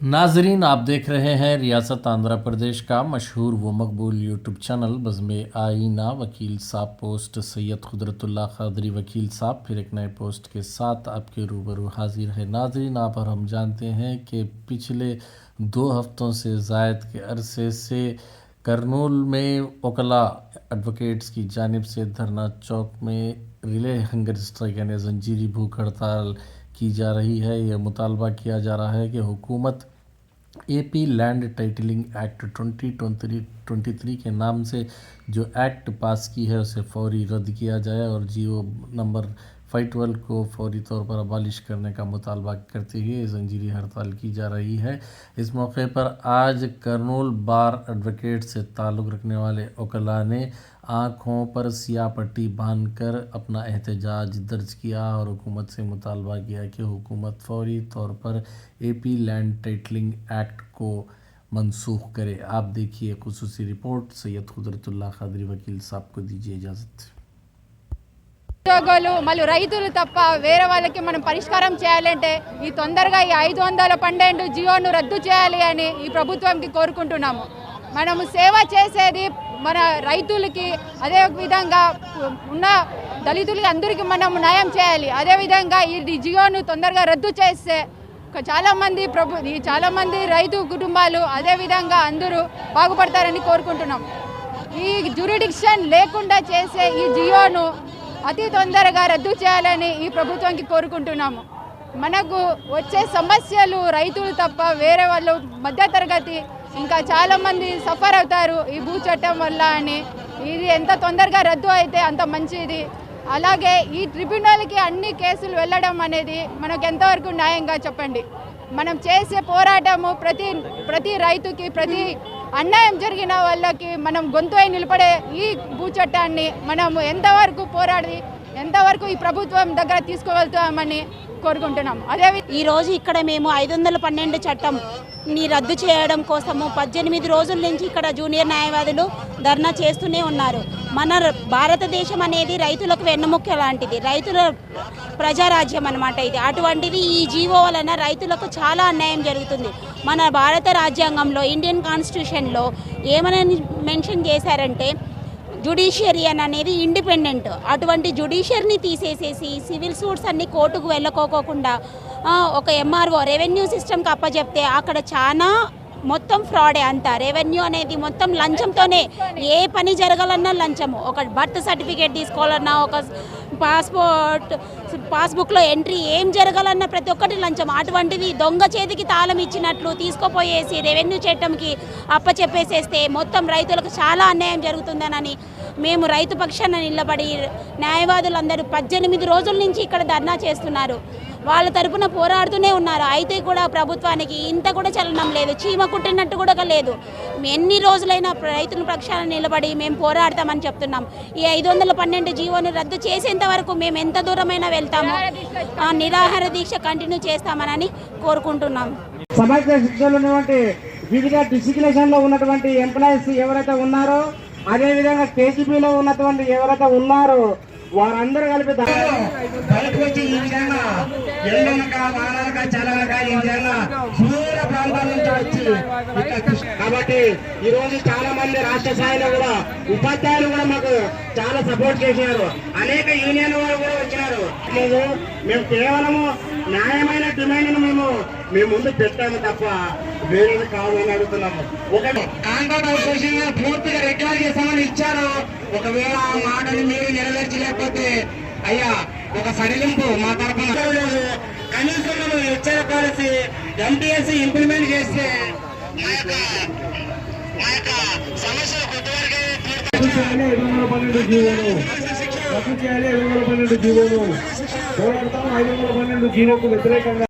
ناظرین، آپ دیکھ رہے ہیں ریاست آندھرا پردیش کا مشہور و مقبول یوٹیوب چینل بزم آئینہ، وکیل صاحب پوسٹ، سید قدرت اللہ قادری، وکیل صاحب، پھر ایک نئے پوسٹ کے ساتھ آپ کے روبرو حاضر ہے ناظرین، آپ اور ہم جانتے ہیں کہ پچھلے دو ہفتوں سے زائد کے عرصے سے کرنول میں اوکلا ایڈوکیٹس کی جانب سے دھرنا چوک میں ریلے ہنگر اسٹرائک یعنی زنجیری بھوک ہڑتال کی جا رہی ہے، یہ مطالبہ کیا جا رہا ہے کہ حکومت اے پی لینڈ ٹائٹلنگ ایکٹ ٹونٹی ٹونٹی تھری کے نام سے جو ایکٹ پاس کی ہے، اسے فوری رد کیا جائے اور جیو نمبر فائٹ ول کو فوری طور پر ابالش کرنے کا مطالبہ کرتے ہوئے زنجیری ہڑتال کی جا رہی ہے۔ اس موقع پر آج کرنول بار ایڈوکیٹ سے تعلق رکھنے والے اوکلا نے آنکھوں پر سیاہ پٹی باندھ کر اپنا احتجاج درج کیا اور حکومت سے مطالبہ کیا کہ حکومت فوری طور پر اے پی لینڈ ٹائٹلنگ ایکٹ کو منسوخ کرے۔ آپ دیکھیے خصوصی رپورٹ، سید قدرت اللہ خادری وکیل صاحب کو دیجیے اجازت۔ ఉద్యోగులు మళ్ళీ రైతులు తప్ప వేరే వాళ్ళకి మనం పరిష్కారం చేయాలంటే ఈ తొందరగా ఈ ఐదు వందల పన్నెండు జియోను రద్దు చేయాలి అని ఈ ప్రభుత్వంకి కోరుకుంటున్నాము. మనము సేవ చేసేది మన రైతులకి అదే విధంగా ఉన్న దళితులకి అందరికీ మనం న్యాయం చేయాలి. అదేవిధంగా ఈ జియోను తొందరగా రద్దు చేస్తే చాలామంది ప్రభు ఈ చాలామంది రైతు కుటుంబాలు అదేవిధంగా అందరూ బాగుపడతారని కోరుకుంటున్నాం. ఈ జ్యూరిడిక్షన్ లేకుండా చేసే ఈ జియోను అతి తొందరగా రద్దు చేయాలని ఈ ప్రభుత్వానికి కోరుకుంటున్నాము. మనకు వచ్చే సమస్యలు రైతులు తప్ప వేరే వాళ్ళు మధ్యతరగతి ఇంకా చాలామంది సఫర్ అవుతారు ఈ భూ చట్టం వల్ల అని. ఇది ఎంత తొందరగా రద్దు అయితే అంత మంచిది. అలాగే ఈ ట్రిబ్యునల్కి అన్ని కేసులు వెళ్ళడం అనేది మనకు ఎంతవరకు న్యాయంగా చెప్పండి. మనం చేసే పోరాటము ప్రతి ప్రతి రైతుకి ప్రతి అన్యాయం జరిగిన వాళ్ళకి మనం గొంతు అయి నిలబడే ఈ భూ చట్టాన్ని మనము ఎంతవరకు పోరాడి ఎంతవరకు ఈ ప్రభుత్వం దగ్గర తీసుకువెళ్తామని కోరుకుంటున్నాం అదే ఈ రోజు ఇక్కడ మేము ఐదు వందల పన్నెండు చట్టం ని రద్దు చేయడం కోసము పద్దెనిమిది రోజుల నుంచి ఇక్కడ జూనియర్ న్యాయవాదులు ధర్నా చేస్తూనే ఉన్నారు. మన భారతదేశం అనేది రైతులకు వెన్నుముక్క లాంటిది. రైతుల ప్రజారాజ్యం అనమాట ఇది. అటువంటిది ఈ జీవో వలన రైతులకు చాలా అన్యాయం జరుగుతుంది. మన భారత రాజ్యాంగంలో ఇండియన్ కాన్స్టిట్యూషన్లో ఏమని మెన్షన్ చేశారంటే జుడిషియరీ అని అనేది ఇండిపెండెంట్. అటువంటి జుడిషియరీని తీసేసేసి సివిల్ సూట్స్ అన్ని కోర్టుకు వెళ్ళకోకుండా ఒక ఎంఆర్ఓ రెవెన్యూ సిస్టమ్కి అప్పచెప్తే అక్కడ చాలా మొత్తం ఫ్రాడే అంతా. రెవెన్యూ అనేది మొత్తం లంచంతోనే ఏ పని జరగాలన్నా లంచము. ఒక బర్త్ సర్టిఫికేట్ తీసుకోవాలన్నా ఒక పాస్పోర్ట్ పాస్బుక్లో ఎంట్రీ ఏం జరగాలన్నా ప్రతి ఒక్కటి లంచం. అటువంటివి దొంగ చేతికి తాళం ఇచ్చినట్లు తీసుకుపోయేసి రెవెన్యూ చట్టంకి అప్పచెప్పేసేస్తే మొత్తం రైతులకు చాలా అన్యాయం జరుగుతుందనని మేము రైతు పక్షాన నిలబడి న్యాయవాదులందరూ పద్దెనిమిది రోజుల నుంచి ఇక్కడ ధర్నా చేస్తున్నారు. వాళ్ళ తరపున పోరాడుతూనే ఉన్నారు. అయితే కూడా ప్రభుత్వానికి ఇంత కూడా చలనం లేదు. చీమ కుట్టినట్టు కూడా లేదు. ఎన్ని రోజులైనా రైతుల పక్షాన నిలబడి మేము పోరాడతామని చెప్తున్నాం. ఈ ఐదు వందల పన్నెండు జీవోని రద్దు చేసేంత వరకు మేము ఎంత దూరమైనా వెళ్తాము. ఆ, నిరాహార దీక్ష కంటిన్యూ చేస్తామని కోరుకుంటున్నాం. ఉన్నటువంటి వివిధ డిసిగ్నేషన్లో ఉన్నటువంటి ఎంప్లాయీస్ ఎవరైతే ఉన్నారో అదే విధంగా కేజీబీలో ఉన్నటువంటి ఎవరైతే ఉన్నారో వారందరూ కలిపి బయటకు వచ్చి ఈ విధంగా ఎండనక వాననక చలనక ఈ విధంగా దూర ప్రాంతాల నుంచి వచ్చి కాబట్టి ఈ రోజు చాలా మంది రాష్ట్ర స్థాయిలో కూడా ఉపాధ్యాయులు కూడా మాకు చాలా సపోర్ట్ చేసినారు. అనేక యూనియన్ వారు కూడా వచ్చినారు. లేదు మేము కేవలము న్యాయమైన డిమాండ్ను మేము మేము ముందు పెట్టాము తప్ప వేరేది కాదు అని అడుగుతున్నాము. ఒకటి కాంట్రాక్ట్ అసోసియేషన్ పూర్తిగా రికార్డ్ చేస్తామని ఇచ్చారు. ఒకవేళ ఆ మాటని మీరు నెరవేర్చలేకపోతే అయ్యా ఒక సడలింపు మా తరఫున లేదు. కనీసం మేము హెచ్చరిక పాలసీ ఎంటీఎస్ ఇంప్లిమెంట్ చేస్తే మా యొక్క మా యొక్క సమస్యలు కొంతవరకే రద్దు చేయాలి ఐదు వందల పన్నెండు జీవోలు. రద్దు చేయాలి ఐదు వందల పన్నెండు జీవోలు. పోరాడతాం ఐదు వందల పన్నెండు జీవోకు వ్యతిరేకంగా